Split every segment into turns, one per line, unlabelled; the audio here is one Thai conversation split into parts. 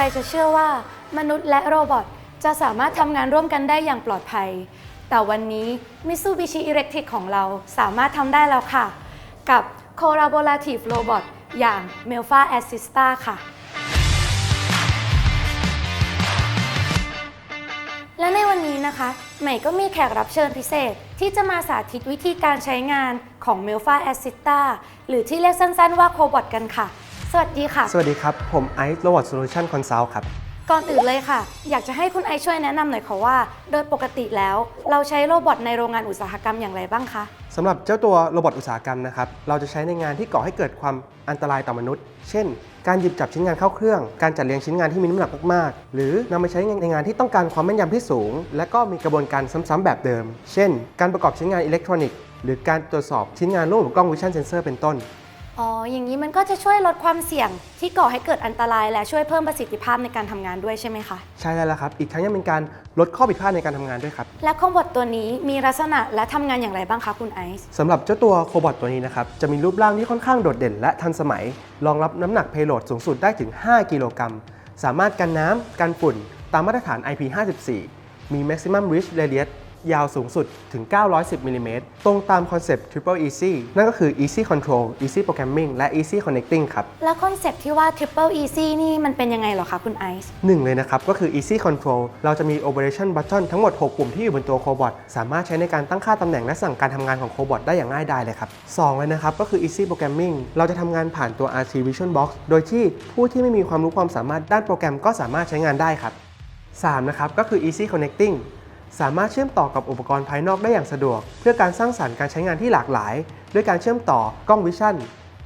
ใครจะเชื่อว่ามนุษย์และโรบอทจะสามารถทำงานร่วมกันได้อย่างปลอดภัย แต่วันนี้ Mitsubishi Electric ของเราสามารถทำได้แล้วค่ะ กับ Collaborative Robot อย่าง Melfa Assista ค่ะ และในวันนี้นะคะ ใหม่ก็มีแขกรับเชิญพิเศษ ที่จะมาสาธิตวิธีการใช้งานของ Melfa Assista หรือที่เรียกสั้นๆว่า Cobot กันค่ะ สวัสดีค่ะ
สวัสดีครับ ผมไอซ์ Robot Solution Consult ครับ
ก่อนอื่นเลยค่ะ อยากจะให้คุณไอซ์ช่วยแนะนำหน่อยค่ะว่า โดยปกติแล้ว เราใช้โรบอทในโรงงานอุตสาหกรรมอย่างไรบ้างคะ
สำหรับเจ้าตัวโรบอทอุตสาหกรรมนะครับ เราจะใช้ในงานที่ก่อให้เกิดความอันตรายต่อมนุษย์ เช่น การหยิบจับชิ้นงานเข้าเครื่อง การจัดเรียงชิ้นงานที่มีน้ำหนักมากๆ หรือนำไปใช้ในงานที่ต้องการความแม่นยำที่สูง และก็มีกระบวนการซ้ำๆแบบเดิม เช่น การประกอบชิ้นงานอิเล็กทรอนิกส์ หรือการตรวจสอบชิ้นงานร่วมกับกล้อง Vision Sensor เป็นต้น
อ๋อ อย่างนี้มันก็จะช่วยลดความเสี่ยงที่ก่อให้เกิดอันตราย และช่วยเพิ่มประสิทธิภาพในการทำงานด้วยใช่ไหมคะ
ใช่แล้วละครับ อีกทั้งยังเป็นการลดข้อผิดพลาดในการทำงานด้วยครับ
และโคบอทตัวนี้มีลักษณะและทำงานอย่างไรบ้างคะคุณไอซ์
สำหรับเจ้าตัวโคบอทตัวนี้นะครับ จะมีรูปร่างที่ค่อนข้างโดดเด่นและทันสมัย รองรับน้ำหนักเพโลดสูงสุดได้ถึง 5 กิโลกรัม สามารถกันน้ำกันฝุ่น ตามมาตรฐาน IP54 มี maximum reach radius ยาวสูงสุดถึง 910มิลลิเมตรตรงตามคอนเซปต์ Triple Easy นั่นก็คือ Easy Control Easy Programming และ Easy Connecting ครับ
แล้วคอนเซ็ปต์ที่ว่า Triple Easy นี่มันเป็นยังไงเหรอคะคุณไอซ์
หนึ่งเลยนะครับ ก็คือ Easy Control เราจะมี Operation Button ทั้งหมด 6 ปุ่มที่อยู่บนตัว Cobot สามารถใช้ในการตั้งค่าตำแหน่งและสั่งการทำงานของ Cobot ได้อย่างง่ายดายเลยครับสองเลยนะครับก็คือ Easy Programming เราจะทำงานผ่านตัว RT Vision Box โดยที่ผู้ที่ไม่มีความรู้ความสามารถด้านโปรแกรมก็สามารถใช้งานได้ครับ3นะครับก็คือ Easy Connecting สามารถเชื่อมต่อกับอุปกรณ์ภายนอกได้อย่างสะดวก เพื่อการสร้างสรรค์การใช้งานที่หลากหลาย ด้วยการเชื่อมต่อกล้อง Vision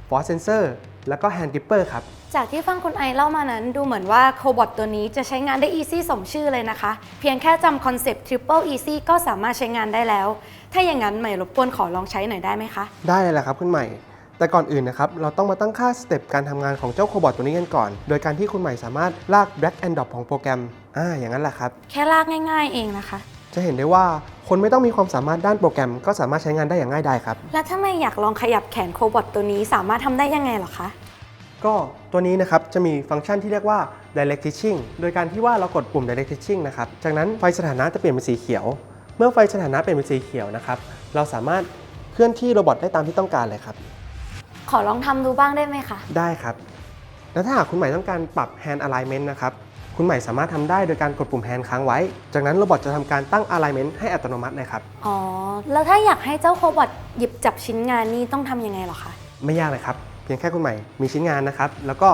Force Sensor แล้วก็ Hand Gripper ครับ
จากที่ฟังคุณไอซ์เล่ามานั้นดูเหมือนว่าโคบอทตัวนี้จะใช้งานได้ easy สมชื่อเลยนะคะ เพียงแค่จำคอนเซปต์ triple easy ก็สามารถใช้งานได้แล้ว ถ้าอย่างนั้นใหม่รบกวนขอลองใช้หน่อยได้ไหมคะ
ได้เลยแหละครับคุณใหม่ แต่ก่อนอื่นนะครับ เราต้องมาตั้งค่าสเต็ปการทำงานของเจ้าโคบอทตัวนี้กันก่อน โดยการที่คุณใหม่สามารถลาก drag and drop ของโปรแกรมอ่าอย่างนั้นแหละครับ
แค่ลากง่าย ๆ เองนะคะ
จะเห็นได้ว่าคนไม่ต้องมีความสามารถด้านโปรแกรม ก็สามารถใช้งานได้อย่างง่ายดายครับ
แล้วถ้าไม่อยากลองขยับแขนโคบอทตัวนี้สามารถทำได้ยังไงเหรอคะ
ก็ตัวนี้นะครับจะมีฟังก์ชันที่เรียกว่า direct teaching โดยการที่ว่าเรากดปุ่ม direct teaching นะครับ จากนั้นไฟสถานะจะเปลี่ยนเป็นสีเขียว เมื่อไฟสถานะเปลี่ยนเป็นสีเขียวนะครับ เราสามารถเคลื่อนที่โรบอทได้ตามที่ต้องการเลยครับ
ขอลองทำดูบ้างได้ไหมคะ
ได้ครับ แล้วถ้าหากคุณใหม่ต้องการปรับ hand alignment นะครับ คุณใหม่สามารถทำได้โดยการกดปุ่ม hand ค้างไว้ จากนั้นโรบอทจะทำการตั้ง alignment ให้อัตโนมัติเลยครับ
อ๋อ แล้วถ้าอยากให้เจ้าโคบอทหยิบจับชิ้นงานนี่ต้องทำยังไงเหรอคะ
ไม่ยากเลยครับ เพียงแค่คุณใหม่มีชิ้นงานนะครับ แล้วก็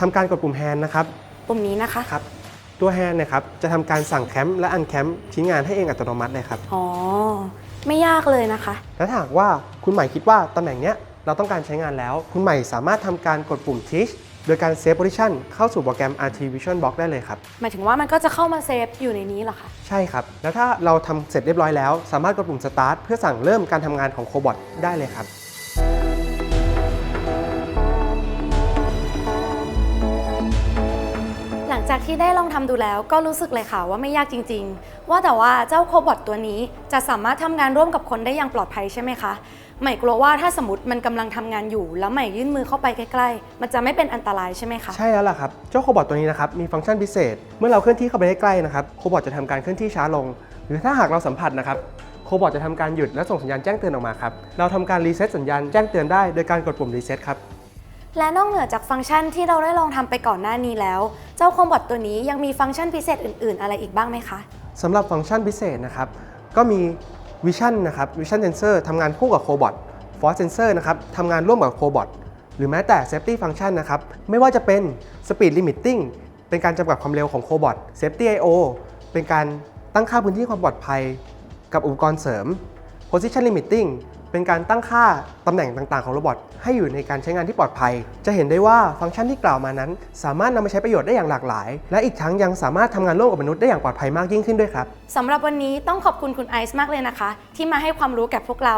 ทำการกดปุ่ม hand นะครับ
ปุ่มนี้นะคะ
ครับ ตัว hand เนะครับจะทำการสั่งแคมป์และ uncamp ชิ้นงานให้เองอัตโนมัติเลยครับ
อ๋อ ไม่ยากเลยนะคะ
และถ้าหากว่าคุณใหม่คิดว่าตำแหน่งเนี้ยเราต้องการใช้งานแล้ว คุณใหม่สามารถทำการกดปุ่ม teach โดยการ save position เข้าสู่โปรแกรม RT Vision Box ได้เลยครับ
หมายถึงว่ามันก็จะเข้ามาเซฟอยู่ในนี้เหรอคะ
ใช่ครับ แล้วถ้าเราทำเสร็จเรียบร้อยแล้ว สามารถกดปุ่ม start เพื่อสั่งเริ่มการทำงานของโคบอทได้เลยครับ
จากที่ได้ลองทำดูแล้วก็รู้สึกเลยค่ะว่าไม่ยากจริง ๆ ว่าแต่ว่าเจ้าโคบอทตัวนี้จะสามารถทำงานร่วมกับคนได้อย่างปลอดภัยใช่ไหมคะใหม่กลัวว่าถ้าสมมติมันกำลังทำงานอยู่ แล้วใหม่ยื่นมือเข้าไปใกล้ๆ มันจะไม่เป็นอันตรายใช่ไหมคะ
ใช่แล้วล่ะครับ เจ้าโคบอทตัวนี้นะครับมีฟังก์ชันพิเศษ เมื่อเราเคลื่อนที่เข้าไปใกล้ๆนะครับโคบอทจะทำการเคลื่อนที่ช้าลง หรือถ้าหากเราสัมผัสนะครับโคบอทจะทำการหยุดและส่งสัญญาณแจ้งเตือนออกมาครับเราทำการรีเซ็ตสัญญาณแจ้งเตือนได้โดยการกดปุ่มรีเซ็ตครับ
และนอกเหนือจากฟังก์ชันที่เราได้ลองทำไปก่อนหน้านี้แล้ว เจ้าโคบอทตัวนี้ยังมีฟังก์ชันพิเศษอื่น ๆ อะไรอีกบ้างไหมคะ
สำหรับฟังก์ชันพิเศษนะครับ ก็มี Vision นะครับ Vision Sensor ทำงานคู่กับโคบอท Force Sensor นะครับทำงานร่วมกับโคบอทหรือแม้แต่ Safety Function นะครับ ไม่ว่าจะเป็น Speed Limiting เป็นการจำกัดความเร็วของโคบอท Safety I/O เป็นการตั้งค่าพื้นที่ความปลอดภัย กับอุปกรณ์เสริม Position Limiting เป็นการตั้งค่าตำแหน่งต่างๆของโรบอทให้อยู่ในการใช้งานที่ปลอดภัย จะเห็นได้ว่าฟังก์ชันที่กล่าวมานั้น สามารถนำมาใช้ประโยชน์ได้อย่างหลากหลาย และอีกทั้งยังสามารถทำงานร่วมกับมนุษย์ได้อย่างปลอดภัยมากยิ่งขึ้นด้วยครับ
สำหรับวันนี้ต้องขอบคุณคุณไอซ์มากเลยนะคะ ที่มาให้ความรู้แก่พวกเรา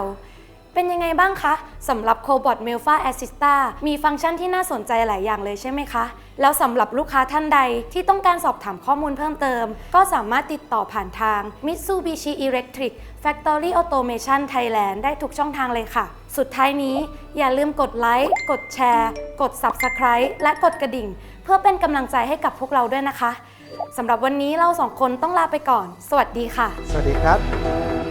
เป็นยังไงบ้างคะสำหรับ Cobot Melfa Assista มีฟังก์ชันที่น่าสนใจหลายอย่างเลยใช่ไหมคะ แล้วสำหรับลูกค้าท่านใดที่ต้องการสอบถามข้อมูลเพิ่มเติม ก็สามารถติดต่อผ่านทาง Mitsubishi Electric Factory Automation Thailand ได้ทุกช่องทางเลยค่ะ สุดท้ายนี้อย่าลืมกดไลค์กดแชร์ กด Subscribe และกดกระดิ่ง เพื่อเป็นกำลังใจให้กับพวกเราด้วยนะคะสำหรับวันนี้เราสองคนต้องลาไปก่อน สวัสดีค่ะ
สวัสดีครับ